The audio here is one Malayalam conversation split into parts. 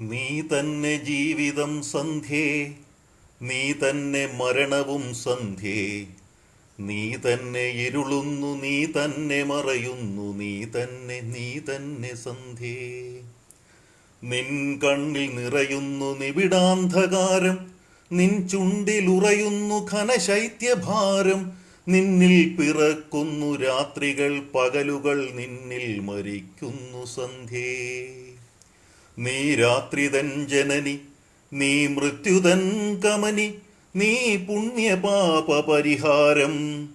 നീ തന്നെ ജീവിതം സന്ധ്യേ നീ തന്നെ മരണവും സന്ധ്യേ. നീ തന്നെ ഇരുളുന്നു നീ തന്നെ മറയുന്നു നീ തന്നെ നീ തന്നെ സന്ധ്യേ. നിൻ കണ്ണിൽ നിറയുന്നു നിബിഡാന്ധകാരം നിൻ ചുണ്ടിലുറയുന്നു ഘനശൈത്യഭാരം. നിന്നിൽ പിറക്കുന്നു രാത്രികൾ പകലുകൾ നിന്നിൽ മരിക്കുന്നു സന്ധ്യേ. നീ രാത്രിതൻ ജനനി നീ മൃത്യുതൻ കമനി നീ പുണ്യപാപ പരിഹാരം.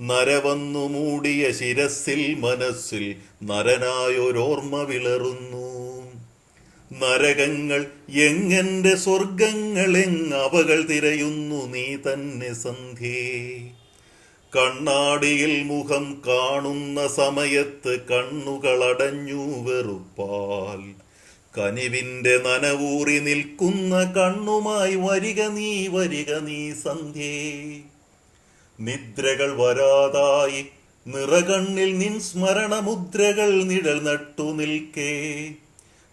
നരവന്നു മൂടിയ ശിരസിൽ മനസ്സിൽ നരനായൊരോർമ്മ വിളറുന്നു. നരകങ്ങൾ എങ്ങന്റെ സ്വർഗങ്ങൾ എങ്ങവകൾ തിരയുന്നു നീ തന്നെ സന്ധ്യേ. കണ്ണാടിയിൽ മുഖം കാണുന്ന സമയത്ത് കണ്ണുകളടഞ്ഞു വെറുപ്പാൽ. കനിവിന്റെ നനവൂറി നിൽക്കുന്ന കണ്ണുമായി വരിക നീ വരിക നീ സന്ധ്യേ. നിദ്രകൾ വരാതായി നിറകണ്ണിൽ നിൻ സ്മരണമുദ്രകൾ നിഴൽ നട്ടു നിൽക്കേ.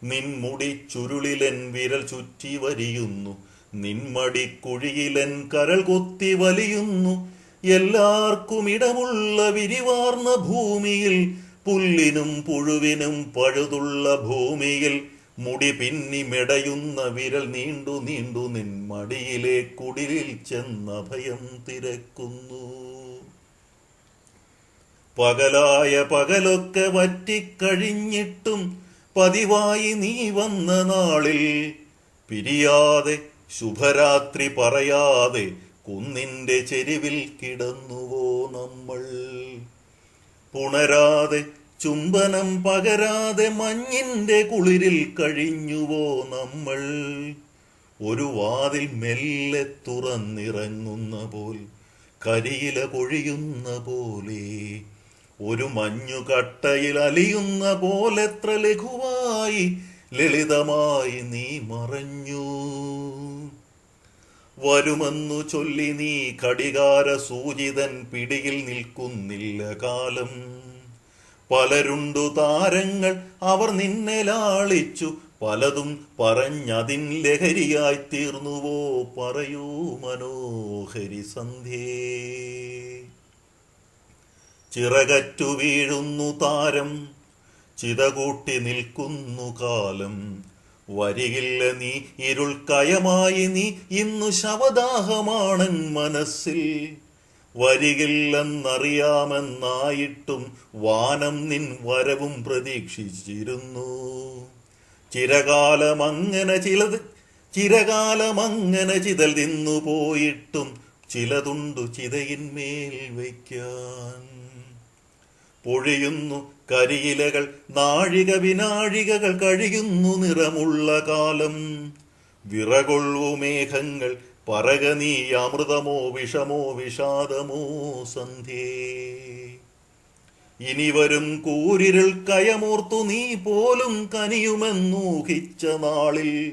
നിൻ മുടി ചുരുളിലൻ വിരൽ ചുറ്റി വരിയുന്നു നിൻമടി കുഴിയിലൻ കരൾ കൊത്തി വലിയുന്നു. എല്ലാവർക്കും ഇടമുള്ള വിരിവാർന്ന ഭൂമിയിൽ പുല്ലിനും പുഴുവിനും പഴുതുള്ള ഭൂമിയിൽ മുടി പിന്നിമിടയുന്ന വിരൽ നീണ്ടു നീണ്ടു നിൻ മടിയിലെ കുടിലിൽ ചെന്ന ഭയം തിരക്കുന്നു. പകലായ പകലൊക്കെ വറ്റിക്കഴിഞ്ഞിട്ടും പതിവായി നീ വന്ന നാളിൽ പിരിയാതെ ശുഭരാത്രി പറയാതെ കുന്നിന്റെ ചെരുവിൽ കിടന്നുവോ നമ്മൾ? പുണരാതെ ചുംബനം പകരാതെ മഞ്ഞിന്റെ കുളിരിൽ കഴിഞ്ഞുവോ നമ്മൾ? ഒരു വാതിൽ മെല്ലെ തുറന്നിറങ്ങുന്ന പോൽ കരിയില കൊഴിയുന്ന പോലെ ഒരു മഞ്ഞുകട്ടയിൽ അലിയുന്ന പോലെത്ര ലഘുവായി ലളിതമായി നീ മറഞ്ഞു. വരുമെന്നു ചൊല്ലി നീ കടികാര സൂചിതൻ പിടിയിൽ നിൽക്കുന്നില്ല കാലം. പലരുണ്ടു താരങ്ങൾ അവർ നിന്നെ ലാളിച്ചു പലതും പറഞ്ഞതിൻ ലഹരിയായി തീർന്നുവോ പറയൂ മനോഹരി സന്ധ്യേ. ചിറകറ്റു വീഴുന്നു താരം ചിതകൂട്ടി നിൽക്കുന്നു കാലം. വരികില്ല നീ ഇരുൾ കയമായി നീ ഇന്നു ശവദാഹമാണൻ മനസ്സിൽ. വരികില്ലെന്നറിയാമെന്നായിട്ടും വാനം നിൻ വരവും പ്രതീക്ഷിച്ചിരുന്നു. ചിരകാലമങ്ങനെ ചിലത് ചിരകാലമങ്ങനെ ചിതൽ നിന്നു പോയിട്ടും ചിലതുണ്ടു ചിതയിന്മേൽ വയ്ക്കാൻ. പൊഴിയുന്നു കരിയിലകൾ നാഴിക വിനാഴികകൾ കഴിയുന്നു നിറമുള്ള കാലം. വിറകൊള്ളു മേഘങ്ങൾ പറക നീ അമൃതമോ വിഷമോ വിഷാദമോ സന്ധ്യേ. ഇനി വരും കൂരിരുൾ കയമോർത്തു നീ പോലും കനിയുമെന്നൂഹിച്ച നാളിൽ.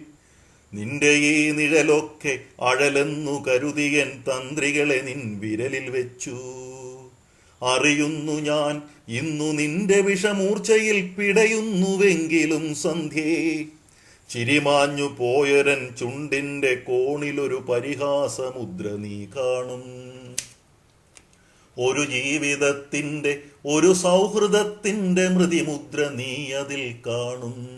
നിന്റെ ഈ നിഴലൊക്കെ അഴലെന്നു കരുതിയൻ തന്ത്രികളെ നിൻ വിരലിൽ വെച്ചു. അറിയുന്നു ഞാൻ ഇന്നു നിന്റെ വിഷമൂർച്ചയിൽ പിടയുന്നുവെങ്കിലും സന്ധ്യേ. ചിരിമാഞ്ഞു പോയരൻ ചുണ്ടിന്റെ കോണിലൊരു പരിഹാസമുദ്ര നീ കാണും. ഒരു ജീവിതത്തിന്റെ ഒരു സൗഹൃദത്തിന്റെ മൃതിമുദ്ര നീ അതിൽ കാണും.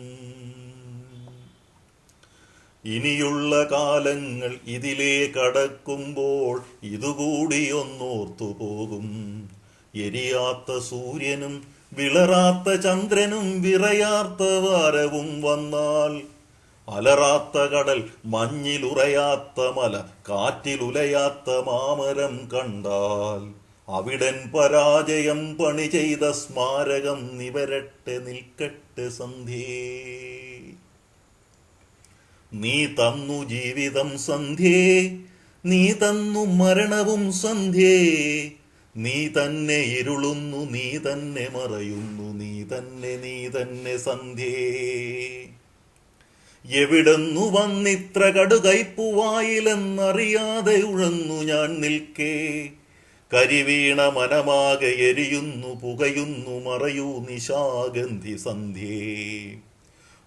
ഇനിയുള്ള കാലങ്ങൾ ഇതിലേ കടക്കുമ്പോൾ ഇതുകൂടി ഒന്നോർത്തു പോകും എരിയാത്ത സൂര്യനും വിളറാത്ത ചന്ദ്രനും വിറയാർത്ത വാരവും വന്നാൽ അലറാത്ത കടൽ മഞ്ഞിലുറയാത്ത മല കാറ്റിലുലയാത്ത മാമരം കണ്ടാൽ അവിടൻ പരാജയം പണി ചെയ്ത സ്മാരകം നിവരട്ടെ നിൽക്കട്ടെ സന്ധ്യേ. നീ തന്നു ജീവിതം സന്ധ്യേ നീ തന്നു മരണവും സന്ധ്യേ. നീ തന്നെ ഇരുളുന്നു നീ തന്നെ മറയുന്നു നീ തന്നെ നീ തന്നെ സന്ധ്യേ. എവിടുന്നു വന്നിത്ര കടുകൈപ്പുവായിലെന്നറിയാതെ ഉഴന്നു ഞാൻ നിൽക്കേ. കരിവീണ മനമാകെ എരിയുന്നു പുകയുന്നു മറയൂ നിശാഗന്ധി സന്ധ്യേ.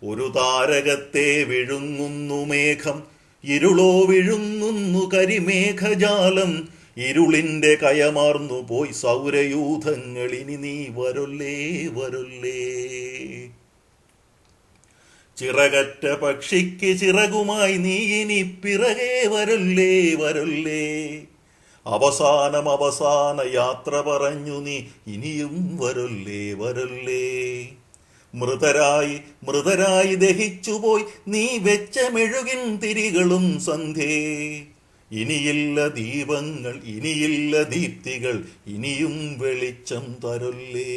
ഒരു താരകത്തെ വിഴുങ്ങുന്നു മേഘം ഇരുളോ വിഴുങ്ങുന്നു കരിമേഘജാലം. ഇരുളിന്റെ കയമാർന്നു പോയി സൗരയൂഥങ്ങളിനി നീ വരൊല്ലേ വരൊല്ലേ ചിറകറ്റ പക്ഷിക്ക് ചിറകുമായി നീ ഇനി പിറകേ വരല്ലേ വരല്ലേ. അവസാനം അവസാന യാത്ര പറഞ്ഞു നീ ഇനിയും വരല്ലേ വരല്ലേ. മൃതരായി മൃതരായി ദഹിച്ചുപോയി നീ വെച്ച മെഴുകിൻ തിരികളും സന്ധ്യേ. ഇനിയില്ല ദീപങ്ങൾ ഇനിയില്ല ദീപ്തികൾ ഇനിയും വെളിച്ചം തരൊല്ലേ.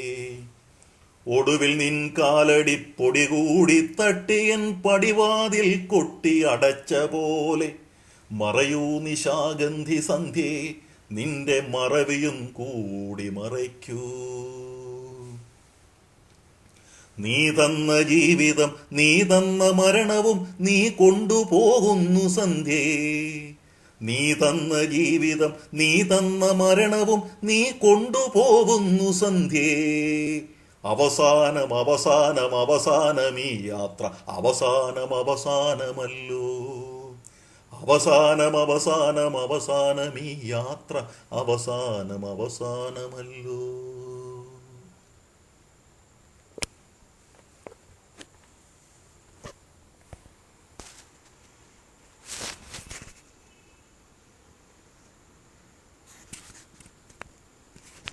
ഒടുവിൽ നിൻ കാലടി പൊടി കൂടി തട്ടിയൻ പടിവാതിൽ കൊട്ടി അടച്ച പോലെ. മറയൂ നിശാഗന്ധി സന്ധ്യേ നിന്റെ മറവിയും കൂടി മറയ്ക്കൂ. നീ തന്ന ജീവിതം നീ തന്ന മരണവും നീ കൊണ്ടുപോകുന്നു സന്ധ്യേ. നീ തന്ന ജീവിതം നീ തന്ന മരണവും നീ കൊണ്ടുപോകുന്നു സന്ധ്യേ. അവസാനം അവസാനം അവസാനം ഈ യാത്ര അവസാനം അവസാനമല്ലോ അവസാനം അവസാനം അവസാനം ഈ യാത്ര അവസാനം അവസാനമല്ലോ